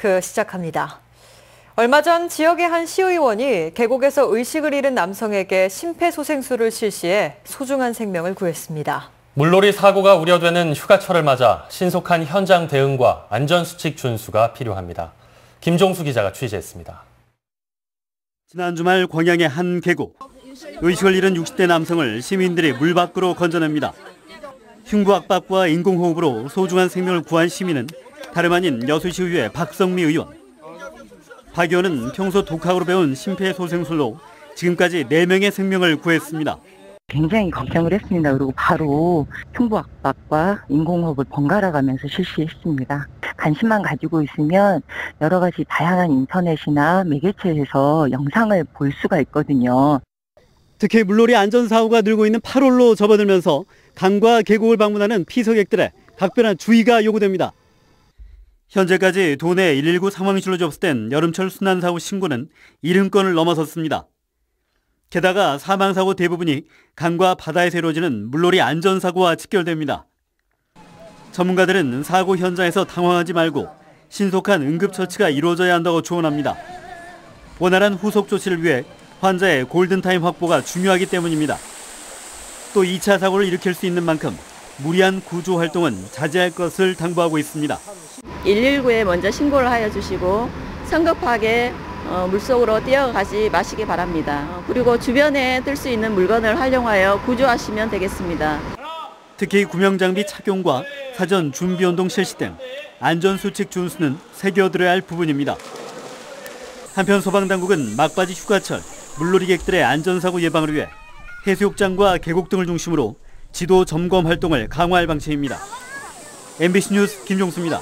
데스크 시작합니다. 얼마 전 지역의 한 시의원이 계곡에서 의식을 잃은 남성에게 심폐소생술을 실시해 소중한 생명을 구했습니다. 물놀이 사고가 우려되는 휴가철을 맞아 신속한 현장 대응과 안전수칙 준수가 필요합니다. 김종수 기자가 취재했습니다. 지난 주말 광양의 한 계곡. 의식을 잃은 60대 남성을 시민들이 물 밖으로 건져냅니다. 흉부 압박과 인공호흡으로 소중한 생명을 구한 시민은 다름 아닌 여수시의회 박성미 의원. 박 의원은 평소 독학으로 배운 심폐소생술로 지금까지 4명의 생명을 구했습니다. 굉장히 걱정을 했습니다. 그리고 바로 흉부 압박과 인공호흡을 번갈아 가면서 실시했습니다. 관심만 가지고 있으면 여러 가지 다양한 인터넷이나 매개체에서 영상을 볼 수가 있거든요. 특히 물놀이 안전사고가 늘고 있는 8월로 접어들면서 강과 계곡을 방문하는 피서객들의 각별한 주의가 요구됩니다. 현재까지 도내 119 상황실로 접수된 여름철 순환사고 신고는 70건을 넘어섰습니다. 게다가 사망사고 대부분이 강과 바다에서 이루어지는 물놀이 안전사고와 직결됩니다. 전문가들은 사고 현장에서 당황하지 말고 신속한 응급처치가 이루어져야 한다고 조언합니다. 원활한 후속 조치를 위해 환자의 골든타임 확보가 중요하기 때문입니다. 또 2차 사고를 일으킬 수 있는 만큼 무리한 구조 활동은 자제할 것을 당부하고 있습니다. 119에 먼저 신고를 하여 주시고 성급하게 어, 물속으로 뛰어가지 마시기 바랍니다. 어, 그리고 주변에 뜰 수 있는 물건을 활용하여 구조하시면 되겠습니다. 특히 구명장비 착용과 사전 준비운동 실시 등 안전수칙 준수는 새겨들어야 할 부분입니다. 한편 소방당국은 막바지 휴가철 물놀이객들의 안전사고 예방을 위해 해수욕장과 계곡 등을 중심으로 지도 점검 활동을 강화할 방침입니다. MBC 뉴스 김종수입니다.